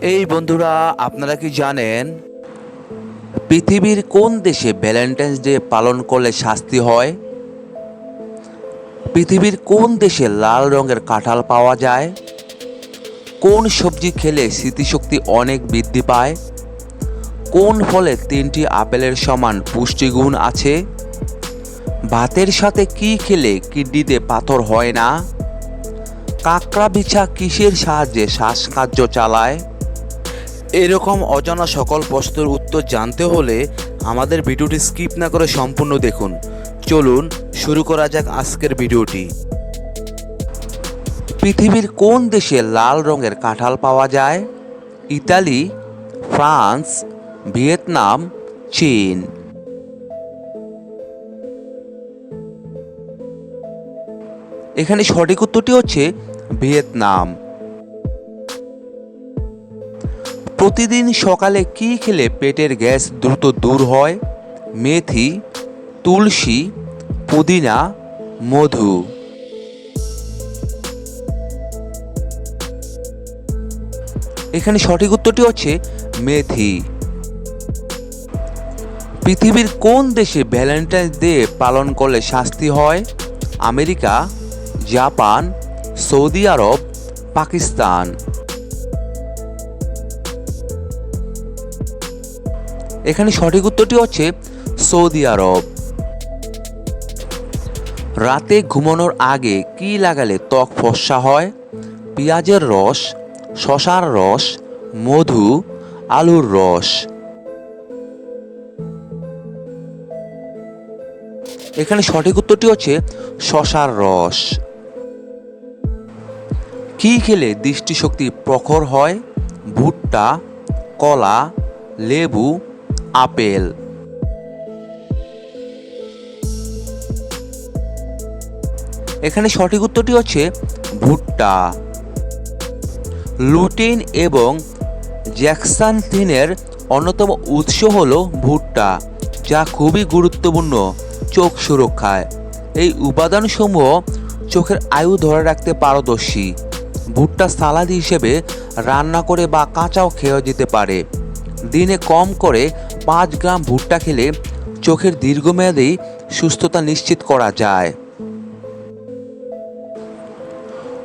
এই বন্ধুরা, আপনারা কি জানেন, পৃথিবীর কোন দেশে ভ্যালেন্টাইন্স ডে পালন করলে শাস্তি হয়? পৃথিবীর কোন দেশে লাল রঙের কাঁঠাল পাওয়া যায়? কোন সবজি খেলে স্মৃতিশক্তি অনেক বৃদ্ধি পায়? কোন ফলে তিনটি আপেলের সমান পুষ্টিগুণ আছে? ভাতের সাথে কি খেলে কিডনিতে পাথর হয় না? কাঁকড়া বিছা কিসের সাহায্যে শ্বাসকার্য চালায়? এরকম অজানা সকল প্রশ্নের উত্তর জানতে হলে আমাদের ভিডিওটি স্কিপ না করে সম্পূর্ণ দেখুন। চলুন শুরু করা যাক আজকের ভিডিওটি। পৃথিবীর কোন দেশে লাল রঙের কাঁঠাল পাওয়া যায়? ইতালি, ফ্রান্স, ভিয়েতনাম, চীন। এখানে সঠিক উত্তরটি হচ্ছে ভিয়েতনাম। প্রতিদিন সকালে কি খেলে পেটের গ্যাস দ্রুত দূর হয়? মেথি, তুলসী, পুদিনা, মধু। এখানে সঠিক উত্তরটি হচ্ছে মেথি। পৃথিবীর কোন দেশে ভ্যালেন্টাইন্স ডে পালন করলে শাস্তি হয়? America, Japan, Saudi Arabia, Pakistan. এখানে সঠিক উত্তরটি হচ্ছে সৌদি আরব। রাতে ঘুমানোর আগে কি লাগালে ত্বক ফর্সা হয়? পেঁয়াজের রস, শশার রস, মধু, আলুর রস। এখানে সঠিক উত্তরটি হচ্ছে শশার রস। কি খেলে দৃষ্টিশক্তি প্রখর হয়? ভুট্টা, কলা, লেবু আপেল। এখানে সঠিক উত্তরটি হচ্ছে ভুট্টা। লুটিন এবং জ্যাকসানথিনের অন্যতম উৎস হল ভুট্টা, যা খুবই গুরুত্বপূর্ণ চোখ সুরক্ষায়। এই উপাদানসমূহ চোখের আয়ু ধরে রাখতে পারদর্শী। ভুট্টা সালাদ হিসেবে রান্না করে বা কাঁচাও খেয়ে যেতে পারে। দিনে কম করে পাঁচ গ্রাম ভুট্টা খেলে চোখের দীর্ঘমেয়াদী সুস্থতা নিশ্চিত করা যায়।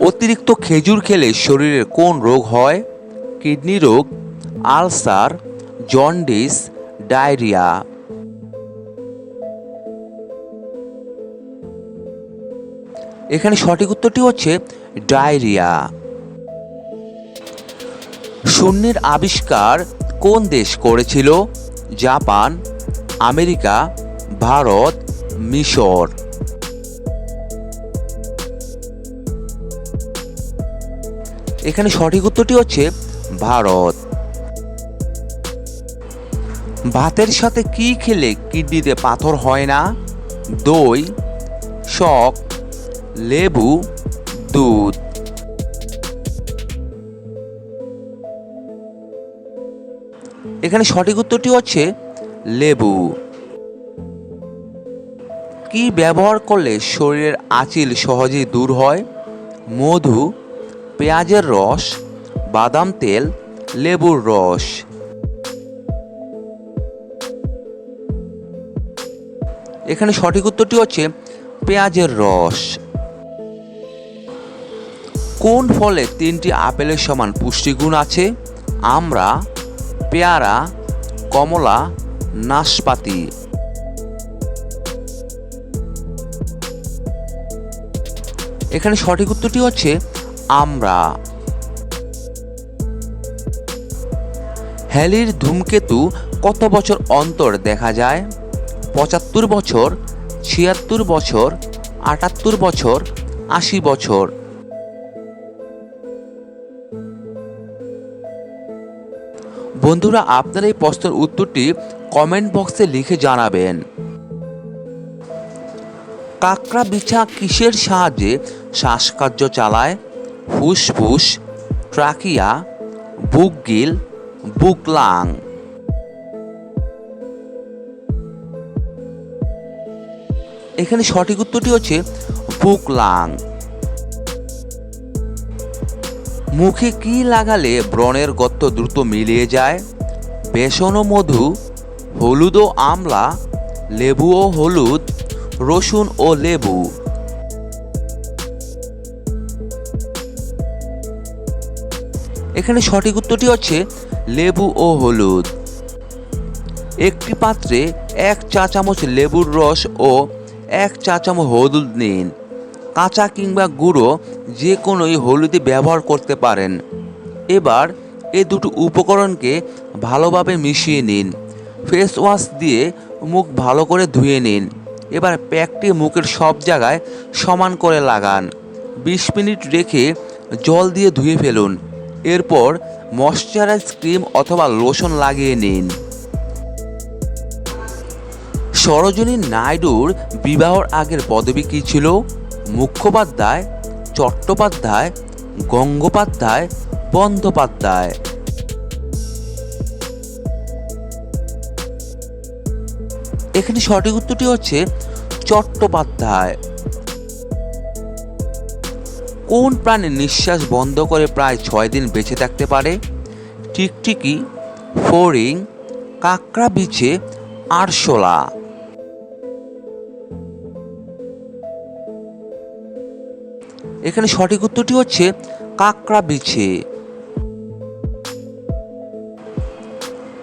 অতিরিক্ত খেজুর খেলে শরীরের কোন রোগ হয়? কিডনি রোগ, আলসার, জন্ডিস, ডায়রিয়া। এখানে সঠিক উত্তরটি হচ্ছে ডায়রিয়া। শূন্যের আবিষ্কার কোন দেশ করেছিল? জাপান, আমেরিকা, ভারত, মিশর। এখানে সঠিক উত্তরটি হচ্ছে ভারত। ভাতের সাথে কি খেলে কিডনিতে পাথর হয় না? দই, শক, লেবু, দুধ। এখানে সঠিক উত্তরটি হচ্ছে লেবু। কি ব্যবহার করলে শরীরের আঁচিল সহজেই দূর হয়? মধু, পেঁয়াজের রস, বাদাম তেল, লেবুর রস। এখানে সঠিক উত্তরটি হচ্ছে পেঁয়াজের রস। কোন ফলে তিনটি আপেলের সমান পুষ্টিগুণ আছে? আমরা পেয়ারা, কমলা, নাশপাতি। এখানে সঠিক উত্তরটি হচ্ছে আমরা। হ্যালির ধূমকেতু কত বছর অন্তর দেখা যায়? পঁচাত্তর বছর, ছিয়াত্তর বছর, আটাত্তর বছর, আশি বছর। বন্ধুরা, আপনার এই প্রশ্নের উত্তরটি কমেন্ট বক্সে লিখে জানাবেন। কাকড়া বিছা কিসের সাহায্যে শ্বাসকার্য চালায়? ফুসফুস, ট্রাকিয়া, বুকগিল, বুকলাং। এখানে সঠিক উত্তরটি হচ্ছে বুকলাং। মুখে কি লাগালে ব্রণের গর্ত দ্রুত মিলিয়ে যায়? বেসন ও মধু, হলুদ ও আমলা, লেবু ও হলুদ, রসুন ও লেবু। এখানে সঠিক উত্তরটি হচ্ছে লেবু ও হলুদ। একটি পাত্রে এক চা চামচ লেবুর রস ও এক চা চামচ হলুদ নিন। কাঁচা কিংবা গুঁড়ো যে কোনোই হলুদই ব্যবহার করতে পারেন। এবার এ দুটো উপকরণকে ভালোভাবে মিশিয়ে নিন। ফেস ওয়াশ দিয়ে মুখ ভালো করে ধুয়ে নিন। এবার প্যাকটি মুখের সব জায়গায় সমান করে লাগান। বিশ মিনিট রেখে জল দিয়ে ধুয়ে ফেলুন। এরপর ময়শ্চারাইজ ক্রিম অথবা লোশন লাগিয়ে নিন। সরোজিনী নাইডুর বিবাহর আগের পদবি কী ছিল? মুখ্যোপাধ্যায় চট্টোপাধ্যায়, গঙ্গোপাধ্যায়, বন্দ্যোপাধ্যায়। এখানে সঠিক উত্তরটি হচ্ছে চট্টোপাধ্যায়। কোন প্রাণী নিঃশ্বাস বন্ধ করে প্রায় ছয় দিন বেঁচে থাকতে পারে? টিকটিকি ফড়িং কাঁকড়া বিছে আরশোলা। এখানে সঠিক উত্তরটি হচ্ছে কাঁকড়া বিছে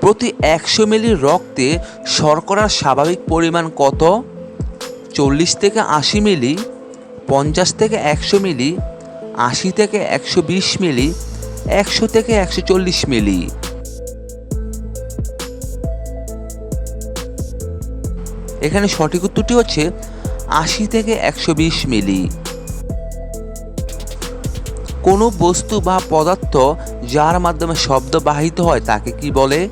প্রতি একশো মিলি রক্তে শর্করার স্বাভাবিক পরিমাণ কত? চল্লিশ থেকে আশি মিলি, পঞ্চাশ থেকে একশো মিলি, আশি থেকে একশো বিশ মিলি, একশো থেকে একশো চল্লিশ মিলি। এখানে সঠিক উত্তরটি হচ্ছে আশি থেকে একশো বিশ মিলি। কোনো বস্তু বা পদার্থ যার মাধ্যমে শব্দ বাহিত হয় তাকে কি বলে?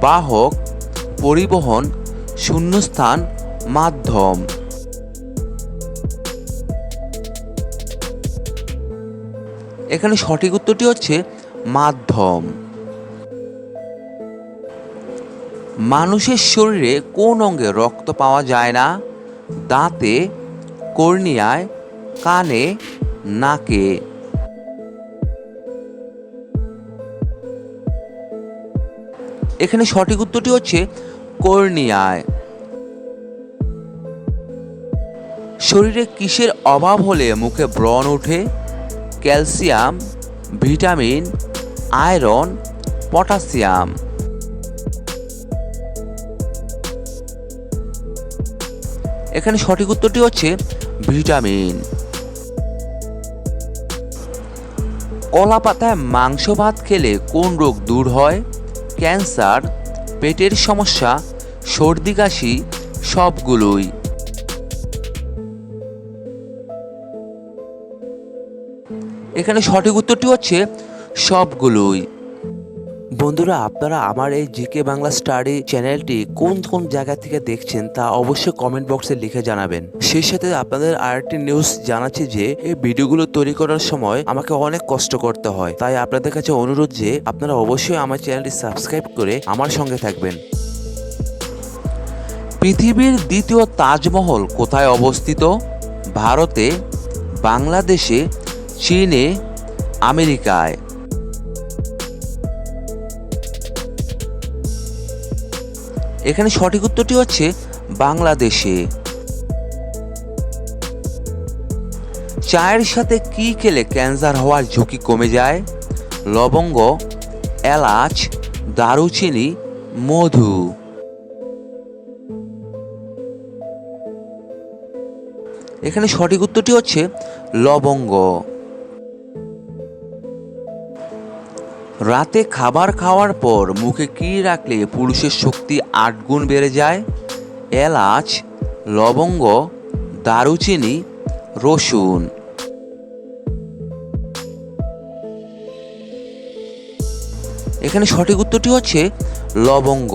বাহক, পরিবহন, শূন্যস্থান, মাধ্যম। এখানে সঠিক উত্তরটি হচ্ছে মাধ্যম। মানুষের শরীরে কোন অঙ্গে রক্ত পাওয়া যায় না? দাঁতে, কর্নিয়ায়, কানে, নাকে। এখানে সঠিক উত্তরটি হচ্ছে কর্নিয়ায়। শরীরে কিসের অভাব হলে মুখে ব্রণ ওঠে? Calcium, vitamin, iron, potassium. এখানে সঠিক উত্তরটি হচ্ছে ভিটামিন। কলা পাতায় মাংস ভাত খেলে কোন রোগ দূর হয়? ক্যান্সার পেটের সমস্যা সর্দি কাশি সবগুলোই। এখানে সঠিক উত্তরটি হচ্ছে সবগুলোই। বন্ধুরা, আপনারা আমার এই জিকে বাংলা স্টাডি চ্যানেলটি কোন কোন জায়গা থেকে দেখছেন তা অবশ্যই কমেন্ট বক্সে লিখে জানাবেন। সেই সাথে আপনাদের আরেকটি নিউজ জানাচ্ছি যে, এই ভিডিওগুলো তৈরি করার সময় আমাকে অনেক কষ্ট করতে হয়। তাই আপনাদের কাছে অনুরোধ যে, আপনারা অবশ্যই আমার চ্যানেলটি সাবস্ক্রাইব করে আমার সঙ্গে থাকবেন। পৃথিবীর দ্বিতীয় তাজমহল কোথায় অবস্থিত? ভারতে, বাংলাদেশে, চীনে, আমেরিকায়। এখানে সঠিক উত্তরটি হচ্ছে বাংলাদেশে। চায়ের সাথে কি খেলে ক্যান্সার হওয়ার ঝুঁকি কমে যায়? লবঙ্গ, এলাচ, দারুচিনি, মধু। এখানে সঠিক উত্তরটি হচ্ছে লবঙ্গ। রাতে খাবার খাওয়ার পর মুখে কি রাখলে পুরুষের শক্তি আট গুণ বেড়ে যায়? এলাচ, লবঙ্গ, দারুচিনি, রসুন। এখানে সঠিক উত্তরটি হচ্ছে লবঙ্গ।